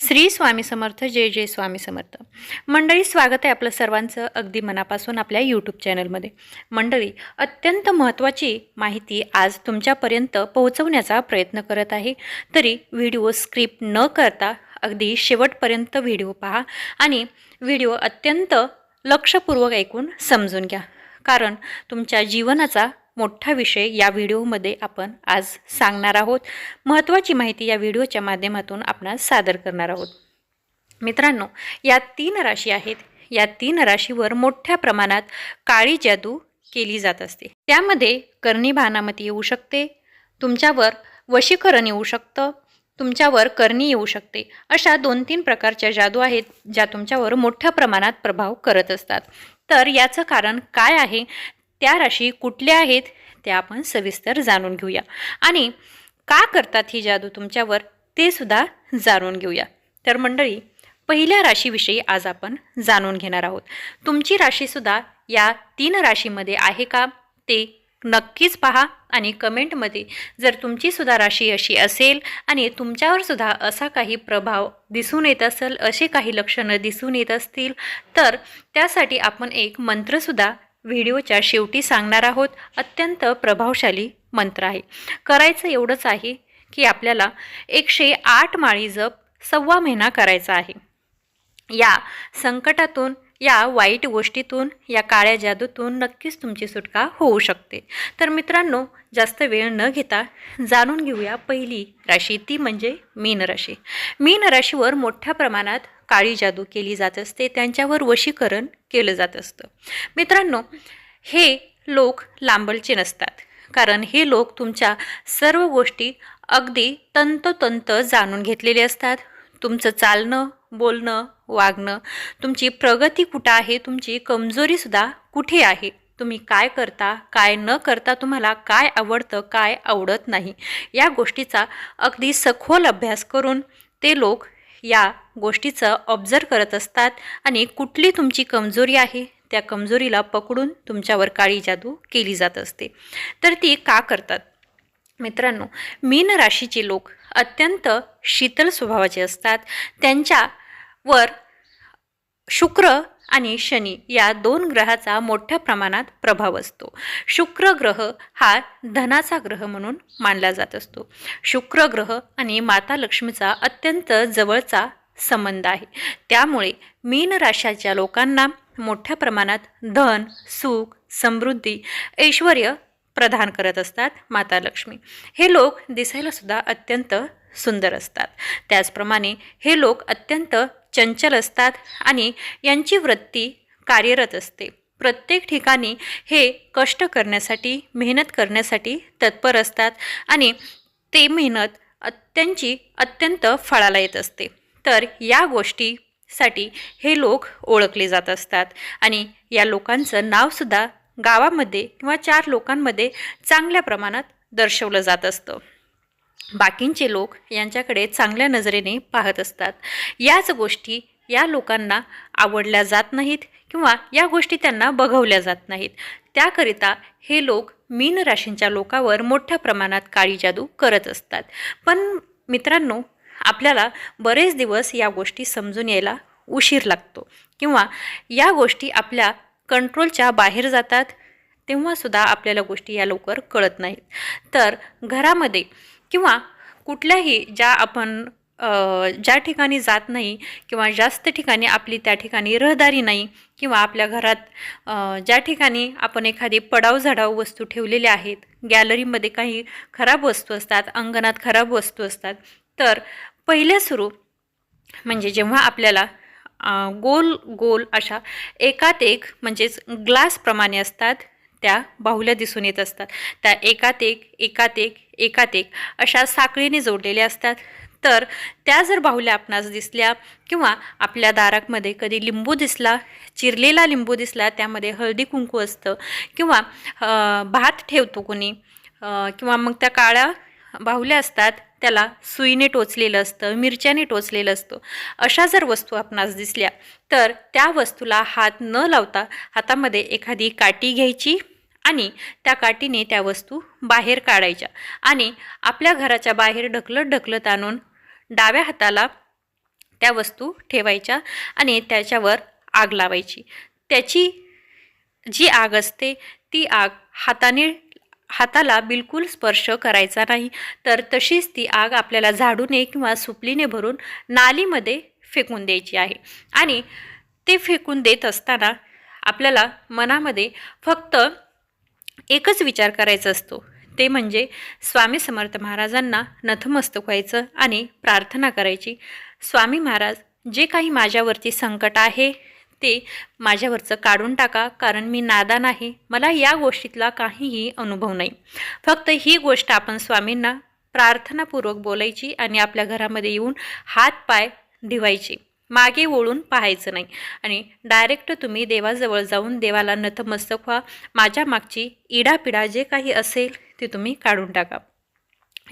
श्री स्वामी समर्थ जय जय स्वामी समर्थ. मंडळी स्वागत आहे आपलं सर्वांचं अगदी मनापासून आपल्या यूट्यूब चॅनलमध्ये मंडळी अत्यंत महत्त्वाची माहिती आज तुमच्यापर्यंत पोहोचवण्याचा प्रयत्न करत आहे. तरी व्हिडिओ स्क्रिप्ट न करता अगदी शेवटपर्यंत व्हिडिओ पहा आणि व्हिडिओ अत्यंत लक्षपूर्वक ऐकून समजून घ्या. कारण तुमच्या जीवनाचा मोठा विषय या व्हिडिओमध्ये आपण आज सांगणार आहोत. महत्त्वाची माहिती या व्हिडिओच्या माध्यमातून आपणास सादर करणार आहोत. मित्रांनो या तीन राशी आहेत. या तीन राशीवर मोठ्या प्रमाणात काळी जादू केली जात असते. त्यामध्ये करणी भानामती येऊ शकते. तुमच्यावर वशीकरण येऊ शकतं. तुमच्यावर करणी येऊ शकते. अशा दोन तीन प्रकारच्या जादू आहेत ज्या तुमच्यावर मोठ्या प्रमाणात प्रभाव करत असतात. तर याचं कारण काय आहे? त्या राशी कुठल्या आहेत त्या आपण सविस्तर जाणून घेऊया. आणि का करतात ही जादू तुमच्यावर ते सुद्धा जाणून घेऊया. तर मंडळी पहिल्या राशीविषयी आज आपण जाणून घेणार आहोत. तुमची राशीसुद्धा या तीन राशीमध्ये आहे का ते नक्कीच पहा आणि कमेंटमध्ये जर तुमची सुद्धा राशी अशी असेल आणि तुमच्यावर सुद्धा असा काही प्रभाव दिसून येत असेल असे काही लक्षणं दिसून येत असतील तर त्यासाठी आपण एक मंत्रसुद्धा व्हिडिओच्या शेवटी सांगणार आहोत अत्यंत प्रभावशाली मंत्र आहे. करायचं एवढंच आहे की आपल्याला एकशे आठ माळी जप सव्वा महिना करायचा आहे. या संकटातून या वाईट गोष्टीतून या काळ्या जादूतून नक्कीच तुमची सुटका होऊ शकते. तर मित्रांनो जास्त वेळ न घेता जाणून घेऊया पहिली राशी ती म्हणजे मीन राशी. मीन राशीवर मोठ्या प्रमाणात काळी जादू केली जात असते त्यांच्यावर वशीकरण केलं जात असतं. मित्रांनो हे लोक लांबलचे नसतात. कारण हे लोक तुमच्या सर्व गोष्टी अगदी तंतोतंत जाणून घेतलेले असतात. तुमचं चालणं बोलणं वागणं तुमची प्रगती कुठं आहे तुमची कमजोरीसुद्धा कुठे आहे तुम्ही काय करता काय न करता तुम्हाला काय आवडतं काय आवडत नाही या गोष्टीचा अगदी सखोल अभ्यास करून ते लोक या गोष्टीचं ऑब्झर्व करत असतात आणि कुठली तुमची कमजोरी आहे त्या कमजोरीला पकडून तुमच्यावर काळी जादू केली जात असते. तर ती का करतात? मित्रांनो मीन राशीचे लोक अत्यंत शीतल स्वभावाचे असतात. त्यांच्यावर शुक्र आणि शनी या दोन ग्रहाचा मोठ्या प्रमाणात प्रभाव असतो. शुक्र ग्रह हा धनाचा ग्रह म्हणून मानला जात असतो. शुक्र ग्रह आणि माता लक्ष्मीचा अत्यंत जवळचा संबंध आहे. त्यामुळे मीन राशाच्या लोकांना मोठ्या प्रमाणात धन सुख समृद्धी ऐश्वर प्रदान करत असतात माता लक्ष्मी. हे लोक दिसायला सुद्धा अत्यंत सुंदर असतात. त्याचप्रमाणे हे लोक अत्यंत चंचल असतात आणि यांची वृत्ती कार्यरत असते. प्रत्येक ठिकाणी हे कष्ट करण्यासाठी मेहनत करण्यासाठी तत्पर असतात आणि ते मेहनत त्यांची अत्यंत फळाला येत असते. तर या गोष्टीसाठी हे लोक ओळखले जात असतात आणि या लोकांचं नावसुद्धा गावामध्ये किंवा चार लोकांमध्ये चांगल्या प्रमाणात दर्शवलं जात असतं. बाकींचे लोक यांच्याकडे चांगल्या नजरेने पाहत असतात. याच गोष्टी या लोकांना आवडल्या जात नाहीत किंवा या गोष्टी त्यांना बघवल्या जात नाहीत. त्याकरिता हे लोक मीन राशींच्या लोकावर मोठ्या प्रमाणात काळी जादू करत असतात. पण मित्रांनो आपल्याला बरेच दिवस या गोष्टी समजून यायला उशीर लागतो किंवा या गोष्टी आपल्या कंट्रोलच्या बाहेर जातात तेव्हासुद्धा आपल्याला गोष्टी या लवकर कळत नाहीत. तर घरामध्ये किंवा कुठल्याही ज्या आपण ज्या ठिकाणी जात नाही किंवा जास्त ठिकाणी आपली त्या ठिकाणी रहदारी नाही किंवा आपल्या घरात ज्या ठिकाणी आपण एखादी पडाव झाडाव वस्तू ठेवलेल्या आहेत गॅलरीमध्ये काही खराब वस्तू असतात अंगणात खराब वस्तू असतात तर पहिल्या सुरू म्हणजे जेव्हा आपल्याला गोल गोल अशा एकात एक म्हणजेच ग्लासप्रमाणे असतात त्या बाहुल्या दिसून येत असतात. त्या एकात एक एकात एक एकात एक अशा साखळीने जोडलेल्या असतात. तर त्या जर बाहुल्या आपणास दिसल्या किंवा आपल्या दारामध्ये कधी लिंबू दिसला चिरलेला लिंबू दिसला त्यामध्ये हळदी कुंकू असतं किंवा भात ठेवतो कोणी किंवा मग त्या काळ्या बाहुल्या असतात त्याला सुईने टोचलेलं असतं मिरच्याने टोचलेलं असतं. अशा जर वस्तू आपणास दिसल्या तर त्या वस्तूला हात न लावता हातामध्ये एखादी काठी घ्यायची आणि त्या काठीने त्या वस्तू बाहेर काढायच्या आणि आपल्या घराच्या बाहेर ढकलत ढकलत आणून डाव्या हाताला त्या वस्तू ठेवायच्या आणि त्याच्यावर आग लावायची. त्याची जी आग असते ती आग हाताने हाताला बिलकुल स्पर्श करायचा नाही. तर तशीच ती आग आपल्याला झाडूने किंवा सुपलीने भरून नालीमध्ये फेकून द्यायची आहे. आणि ते फेकून देत असताना आपल्याला मनामध्ये फक्त एकच विचार करायचा असतो. ते म्हणजे स्वामी समर्थ महाराजांना नतमस्तक व्हायचं आणि प्रार्थना करायची. स्वामी महाराज जे काही माझ्यावरती संकट आहे ते माझ्यावरचं काढून टाका कारण मी नादान आहे मला या गोष्टीतला काहीही अनुभव नाही. फक्त ही गोष्ट आपण स्वामींना प्रार्थनापूर्वक बोलायची आणि आपल्या घरामध्ये येऊन हात पाय धुवायचे. मागे वळून पाहायचं नाही. आणि डायरेक्ट तुम्ही देवाजवळ जाऊन देवाला नतमस्तक व्हा. माझ्या मागची इडापिडा जे काही असेल ते तुम्ही काढून टाका.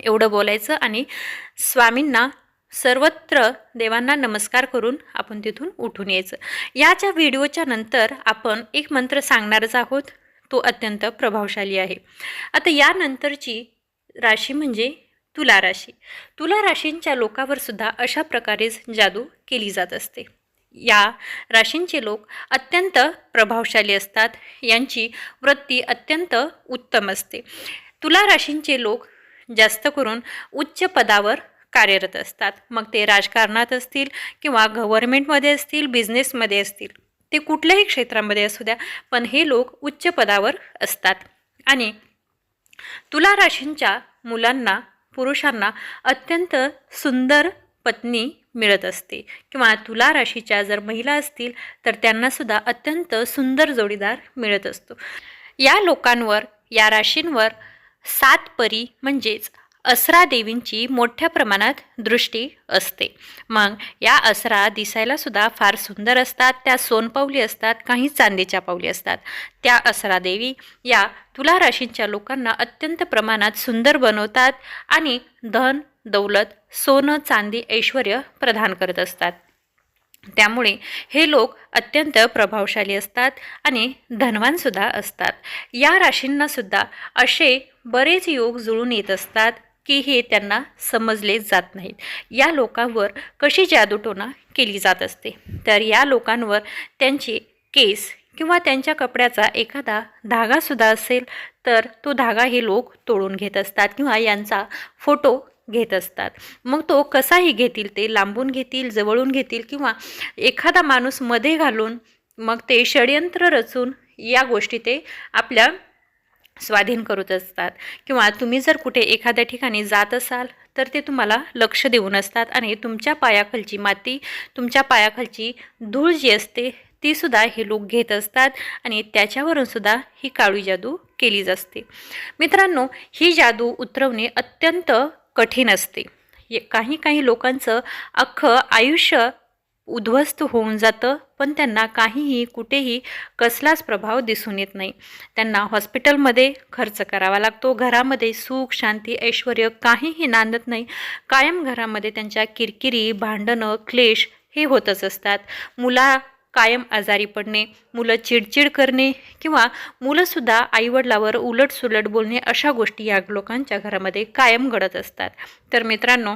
एवढं बोलायचं आणि स्वामींना सर्वत्र देवांना नमस्कार करून आपण तिथून उठून यायचं. याच्या व्हिडिओच्या नंतर आपण एक मंत्र सांगणारच आहोत. तो अत्यंत प्रभावशाली आहे. आता यानंतरची राशी म्हणजे तुला राशी. तुला राशींच्या लोकावर सुद्धा अशा प्रकारेच जादू केली जात असते. या राशींचे लोक अत्यंत प्रभावशाली असतात. यांची वृत्ती अत्यंत उत्तम असते. तुला राशींचे लोक जास्त करून उच्च पदावर कार्यरत असतात. मग ते राजकारणात असतील किंवा गव्हर्मेंटमध्ये असतील बिझनेसमध्ये असतील ते कुठल्याही क्षेत्रामध्ये असू द्या पण हे लोक उच्च पदावर असतात. आणि तुला राशींच्या मुलांना पुरुषांना अत्यंत सुंदर पत्नी मिळत असते किंवा तुला राशीच्या जर महिला असतील तर त्यांनासुद्धा अत्यंत सुंदर जोडीदार मिळत असतो. या लोकांवर या राशींवर सात परी म्हणजेच असरा देवींची मोठ्या प्रमाणात दृष्टी असते. मग या असरा दिसायला सुद्धा फार सुंदर असतात त्या सोनपावली असतात काही चांदीच्या पावली असतात. त्या असरा देवी या तुला राशींच्या लोकांना अत्यंत प्रमाणात सुंदर बनवतात आणि धन दौलत सोनं चांदी ऐश्वर प्रदान करत असतात. त्यामुळे हे लोक अत्यंत प्रभावशाली असतात आणि धनवानसुद्धा असतात. या राशींनासुद्धा असे बरेच योग जुळून येत असतात. की हे त्यांना समजले जात नाहीत. या लोकांवर कशी जादूटोना केली जात असते? तर या लोकांवर त्यांचे केस किंवा त्यांच्या कपड्याचा एखादा धागासुद्धा असेल तर तो धागा हे लोक तोडून घेत असतात किंवा यांचा फोटो घेत असतात. मग तो कसाही घेतील ते लांबून घेतील जवळून घेतील किंवा एखादा माणूसमध्ये घालून मग ते षडयंत्र रचून या गोष्टी ते आपल्या स्वाधीन करत असतात. किंवा तुम्ही जर कुठे एखाद्या ठिकाणी जात असाल तर ते तुम्हाला लक्ष देऊन असतात आणि तुमच्या पायाखालची माती तुमच्या पायाखालची धूळ जी असते तीसुद्धा हे लोक घेत असतात आणि त्याच्यावरूनसुद्धा ही काळी जादू केली असते मित्रांनो ही जादू उतरवणे अत्यंत कठीण असते. काही काही लोकांचं अख्खं आयुष्य उद्ध्वस्त होऊन जातं पण त्यांना काहीही कुठेही कसलाच प्रभाव दिसून येत नाही. त्यांना हॉस्पिटलमध्ये खर्च करावा लागतो घरामध्ये सुख शांती ऐश्वर काहीही नांदत नाही. कायम घरामध्ये त्यांच्या किरकिरी भांडणं क्लेश हे होतच असतात. मुला कायम आजारी पडणे मुलं चिडचिड करणे किंवा मुलंसुद्धा आईवडिलावर उलटसुलट बोलणे अशा गोष्टी या लोकांच्या घरामध्ये कायम घडत असतात. तर मित्रांनो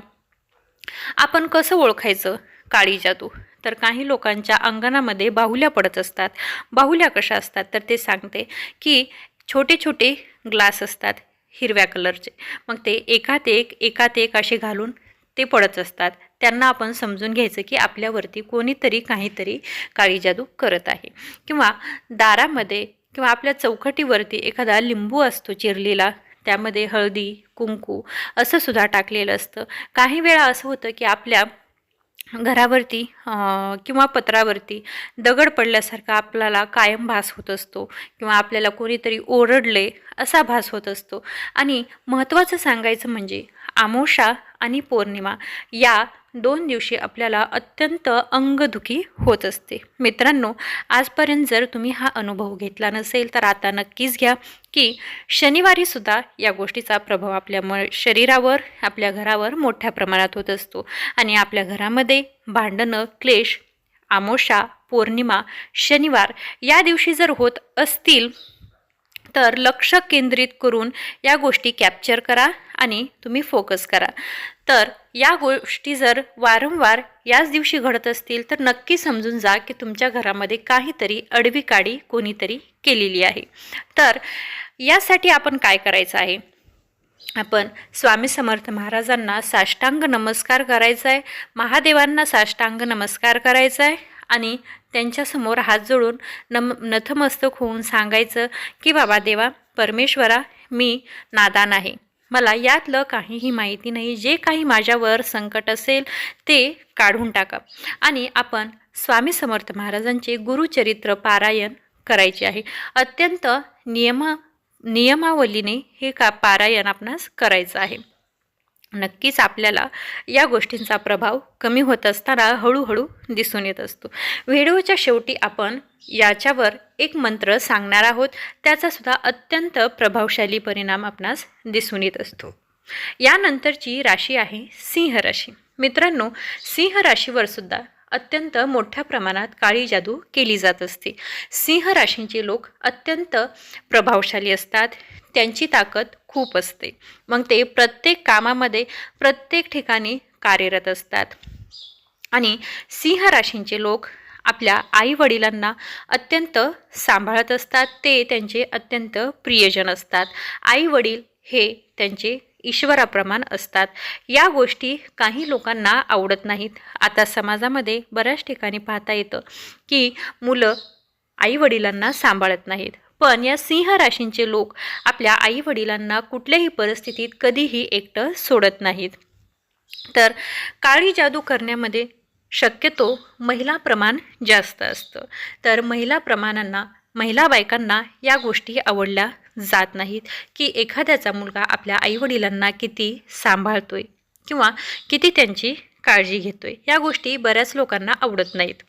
आपण कसं ओळखायचं? काळी जादू. तर काही लोकांच्या अंगणामध्ये बाहुल्या पडत असतात. बाहुल्या कशा असतात? तर ते सांगते की छोटे छोटे ग्लास असतात हिरव्या कलरचे. मग ते एकात एक एकात एक असे घालून ते पडत असतात. त्यांना आपण समजून घ्यायचं की आपल्यावरती कोणीतरी काहीतरी काळी जादू करत आहे. किंवा दारामध्ये किंवा आपल्या चौकटीवरती एखादा लिंबू असतो चिरलेला त्यामध्ये हळदी कुंकू असं सुद्धा टाकलेलं असतं. काही वेळा असं होतं की आपल्या घरावरती किंवा पत्रावरती दगड पडल्यासारखा आपल्याला कायम भास होत असतो किंवा आपल्याला कोणीतरी ओरडले असा भास होत असतो. आणि महत्त्वाचं सांगायचं म्हणजे आमोशा आणि पौर्णिमा या दोन दिवशी आपल्याला अत्यंत अंगदुखी होत असते. मित्रांनो आजपर्यंत जर तुम्ही हा अनुभव घेतला नसेल तर आता नक्कीच घ्या की शनिवारीसुद्धा या गोष्टीचा प्रभाव आपल्या म शरीरावर आपल्या घरावर मोठ्या प्रमाणात होत असतो. आणि आपल्या घरामध्ये भांडणं क्लेश आमोशा पौर्णिमा शनिवार या दिवशी जर होत असतील तर लक्ष केंद्रित करून या गोष्टी कॅप्चर करा आणि तुम्ही फोकस करा. तर या गोष्टी जर वारंवार याच दिवशी घडत असतील तर नक्की समजून जा की तुमच्या घरामध्ये काहीतरी अडवी काडी कोणीतरी केलेली आहे. तर यासाठी आपण काय करायचं आहे? आपण स्वामी समर्थ महाराजांना साष्टांग नमस्कार करायचा आहे महादेवांना साष्टांग नमस्कार करायचा आहे आणि त्यांच्यासमोर हात जोडून नम नथमस्तक होऊन सांगायचं की बाबा देवा परमेश्वरा मी नादान आहे. मला यातलं काहीही माहिती नाही. जे काही माझ्यावर संकट असेल ते काढून टाका. आणि आपण स्वामी समर्थ महाराजांचे गुरुचरित्र पारायण करायचे आहे. अत्यंत नियम नियमावलीने हे का पारायण आपणास करायचं आहे. नक्कीच आपल्याला या गोष्टींचा प्रभाव कमी होत असताना हळूहळू दिसून येत असतो. व्हिडिओच्या शेवटी आपण याच्यावर एक मंत्र सांगणार आहोत. त्याचासुद्धा अत्यंत प्रभावशाली परिणाम आपणास दिसून येत असतो. यानंतरची राशी आहे सिंह राशी. मित्रांनो सिंह राशीवर सुद्धा अत्यंत मोठ्या प्रमाणात काळी जादू केली जात असते. सिंह राशींचे लोक अत्यंत प्रभावशाली असतात. त्यांची ताकद खूप असते. मग ते प्रत्येक कामामध्ये प्रत्येक ठिकाणी कार्यरत असतात. आणि सिंह राशींचे लोक आपल्या आई वडिलांना अत्यंत सांभाळत असतात. ते त्यांचे अत्यंत प्रियजन असतात. आई वडील हे त्यांचे ईश्वराप्रमाण असतात. या गोष्टी काही लोकांना आवडत नाहीत. आता समाजामध्ये बऱ्याच ठिकाणी पाहता येतं की मुलं आईवडिलांना सांभाळत नाहीत. पण या सिंह राशींचे लोक आपल्या आईवडिलांना कुठल्याही परिस्थितीत कधीही एकटं सोडत नाहीत. तर काळी जादू करण्यामध्ये शक्यतो महिला प्रमाण जास्त असतं. तर महिला प्रमाणांना महिला बायकांना या गोष्टी आवडल्या जात नाहीत की एखाद्याचा मुलगा आपल्या आईवडिलांना किती सांभाळतोय किंवा किती त्यांची काळजी घेतोय या गोष्टी बऱ्याच लोकांना आवडत नाहीत.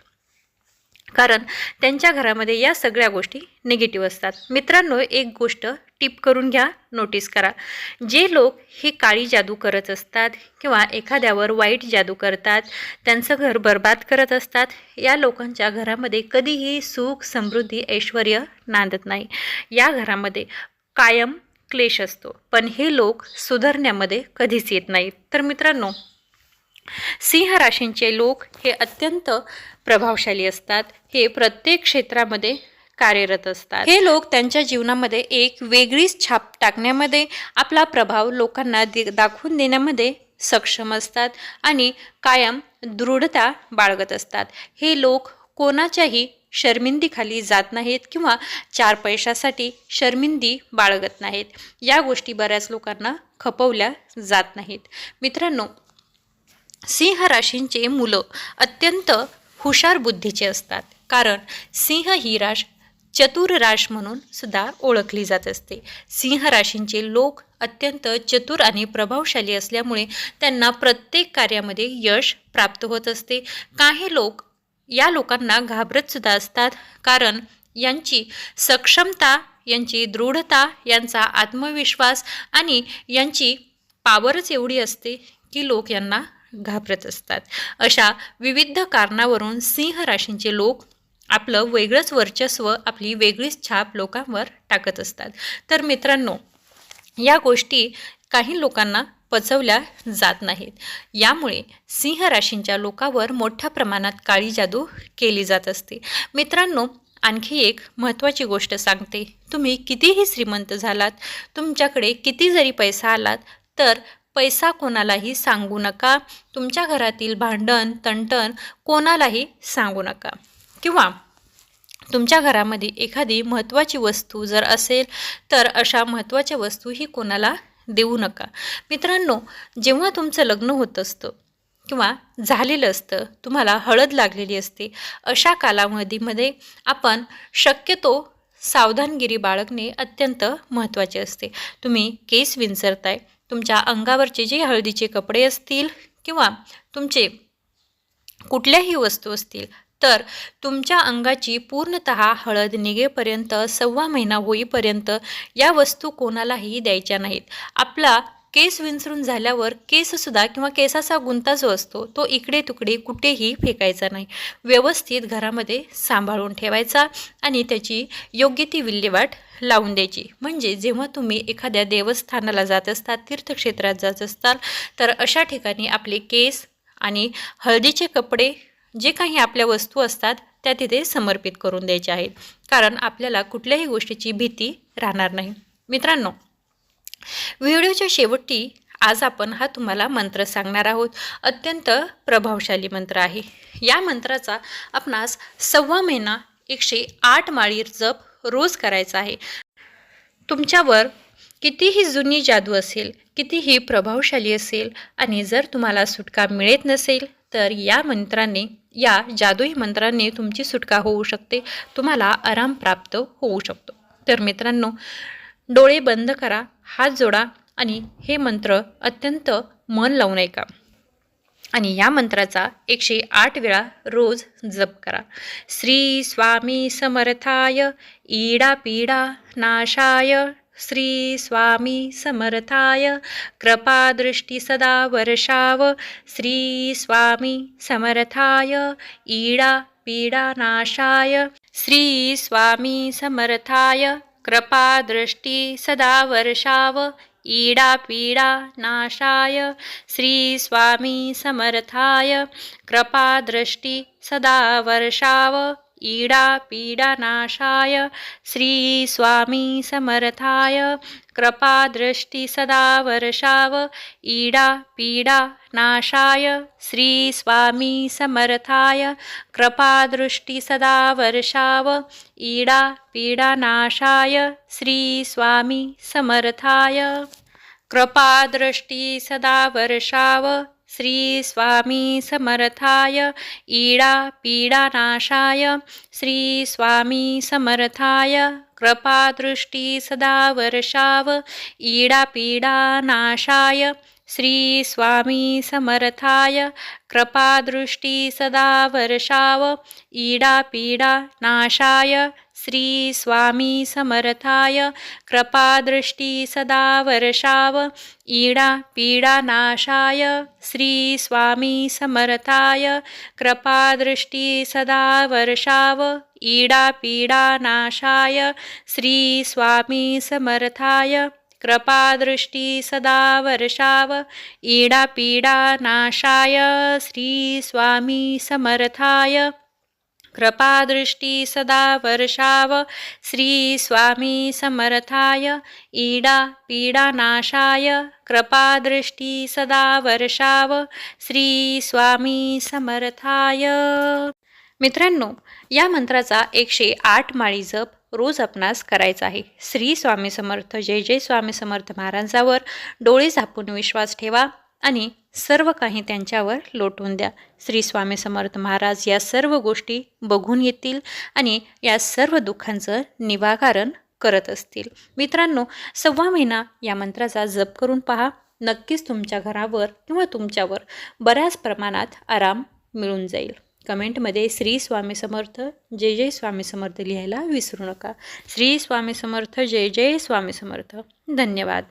कारण त्यांच्या घरामध्ये या सगळ्या गोष्टी निगेटिव्ह असतात. मित्रांनो एक गोष्ट टिप करून घ्या नोटीस करा. जे लोक हे काळी जादू करत असतात किंवा एखाद्यावर वाईट जादू करतात त्यांचं घर बर्बाद करत असतात या लोकांच्या घरामध्ये कधीही सुख समृद्धी ऐश्वर नांदत नाही. या घरामध्ये कायम क्लेश असतो. पण हे लोक सुधारण्यामध्ये कधीच येत नाहीत. तर मित्रांनो सिंह राशींचे लोक हे अत्यंत प्रभावशाली असतात. हे प्रत्येक क्षेत्रामध्ये कार्यरत असतात. हे लोक त्यांच्या जीवनामध्ये एक वेगळीच छाप टाकण्यामध्ये आपला प्रभाव लोकांना दि दाखवून देण्यामध्ये सक्षम असतात आणि कायम दृढता बाळगत असतात. हे लोक कोणाच्याही शर्मिंदीखाली जात नाहीत किंवा चार पैशासाठी शर्मिंदी बाळगत नाहीत. या गोष्टी बऱ्याच लोकांना खपवल्या जात नाहीत. मित्रांनो सिंह राशींचे मुलं अत्यंत हुशार बुद्धीचे असतात. कारण सिंह ही राश चतुर राश म्हणून सुद्धा ओळखली जात असते. सिंह राशींचे लोक अत्यंत चतुर आणि प्रभावशाली असल्यामुळे त्यांना प्रत्येक कार्यामध्ये यश प्राप्त होत असते. काही लोक या लोकांना घाबरत सुद्धा असतात. कारण यांची सक्षमता यांची दृढता यांचा आत्मविश्वास आणि यांची पावरच एवढी असते की लोक यांना घाबरत असतात. अशा विविध कारणावरून सिंह राशींचे लोक आपलं वेगळंच वर्चस्व आपली वेगळीच छाप लोकांवर टाकत असतात. तर मित्रांनो या गोष्टी काही लोकांना पचवल्या जात नाहीत. यामुळे सिंह राशींच्या लोकांवर मोठ्या प्रमाणात काळी जादू केली जात असते. मित्रांनो आणखी एक महत्त्वाची गोष्ट सांगते. तुम्ही कितीही श्रीमंत झालात तुमच्याकडे किती जरी पैसा आलात तर पैसा कोणालाही सांगू नका. तुमच्या घरातील भांडण तंटण कोणालाही सांगू नका. किंवा तुमच्या घरामध्ये एखादी महत्त्वाची वस्तू जर असेल तर अशा महत्त्वाच्या वस्तूही कोणाला देऊ नका. मित्रांनो जेव्हा तुमचं लग्न होत असतं किंवा झालेलं असतं तुम्हाला हळद लागलेली असते अशा कालावधीमध्ये आपण शक्यतो सावधानगिरी बाळगणे अत्यंत महत्त्वाचे असते. तुम्ही केस विंचरताय तुमच्या अंगावरचे जे हळदीचे कपडे असतील किंवा तुमचे कुठल्याही वस्तू असतील तर तुमच्या अंगाची पूर्णत हळद निघेपर्यंत सव्वा महिना होईपर्यंत या वस्तू कोणालाही द्यायच्या नाहीत. आपला केस विंचरून झाल्यावर केससुद्धा किंवा केसाचा गुंता जो असतो तो इकडे तुकडे कुठेही फेकायचा नाही. व्यवस्थित घरामध्ये सांभाळून ठेवायचा आणि त्याची योग्य ती विल्हेवाट लावून द्यायची. म्हणजे जेव्हा तुम्ही एखाद्या देवस्थानाला जात असतात तीर्थक्षेत्रात जात असताल तर अशा ठिकाणी आपले केस आणि हळदीचे कपडे जे काही आपल्या वस्तू असतात त्या तिथे समर्पित करून द्यायच्या आहेत. कारण आपल्याला कुठल्याही गोष्टीची भीती राहणार नाही. मित्रांनो व्हिडिओच्या शेवटी आज आपण हा तुम्हाला मंत्र सांगणार आहोत. अत्यंत प्रभावशाली मंत्र आहे. या मंत्राचा आपणास सव्वा महिना एकशे आठ माळी जप रोज करायचा आहे. तुमच्यावर कितीही जुनी जादू असेल कितीही प्रभावशाली असेल आणि जर तुम्हाला सुटका मिळत नसेल तर या मंत्राने या जादुई मंत्राने तुमची सुटका होऊ शकते. तुम्हाला आराम प्राप्त होऊ शकतो. तर मित्रांनो डोळे बंद करा हात जोडा आणि हे मंत्र अत्यंत मन लावून ऐका. आणि या मंत्राचा एकशे आठ वेळा रोज जप करा. श्री स्वामी समर्थाय ईडा पीडा नाशाय. श्री स्वामी समर्थाय कृपादृष्टी सदा वर्षाव. श्री स्वामी समर्थाय ईडा पीडा नाशाय. श्री स्वामी समर्थाय कृपा दृष्टी सदा वर्षाव ईडा पीडा नाशाय। श्री स्वामी समर्थाय। कृपा दृष्टी सदा वर्षाव। ईडा श्रीस्वामी समर्थाय। कृपादृष्टिसदा वर्षाव। ईडा श्रीस्वामी समर्थाय। कृपादृष्टिसदा वर्षाव। ईडा श्रीस्वामी समर्थाय। कृपादृष्टिसदा वर्षाव। श्री स्वामी समर्थाय ईडा पीडानाशाय श्री स्वामी समर्थाय कृपादृष्टी सदा वर्षाव। ईडा पीडा श्री स्वामी समर्थाय कृपादृष्टी सदा वर्षाव। ईडा पीडा नाशाय। श्री स्वामी समर्थाय. कृपादृष्टी सदा वर्षाव ईडा पीडानाशाय श्री स्वामी समर्थाय. कृपादृष्टी सदा वर्षाव ईडा पीडानाशाय श्री स्वामी समर्थाय. कृपादृष्टी सदा वर्षाव ईडा पीडा श्री स्वामी समर्थाय. कृपादृष्टी सदा वर्षाव। श्री स्वामी समर्थाय ईडा पीडानाशाय कृपादृष्टी सदा वर्षाव। श्री स्वामी समर्थाय। मित्रांनो या मंत्राचा एकशे आठ माळी जप रोज आपणास करायचा आहे. श्री स्वामी समर्थ जय जय स्वामी समर्थ महाराजांवर डोळे झापून विश्वास ठेवा. आणि सर्व काही त्यांच्यावर लोटून द्या. श्री स्वामी समर्थ महाराज या सर्व गोष्टी बघून येतील आणि या सर्व दुःखांचं निवाकारण करत असतील. मित्रांनो सव्वा महिना या मंत्राचा जप करून पहा. नक्कीच तुमच्या घरावर किंवा तुमच्यावर बऱ्याच प्रमाणात आराम मिळून जाईल. कमेंटमध्ये श्री स्वामी समर्थ जय जय स्वामी समर्थ लिहायला विसरू नका. श्री स्वामी समर्थ जय जय स्वामी समर्थ. धन्यवाद.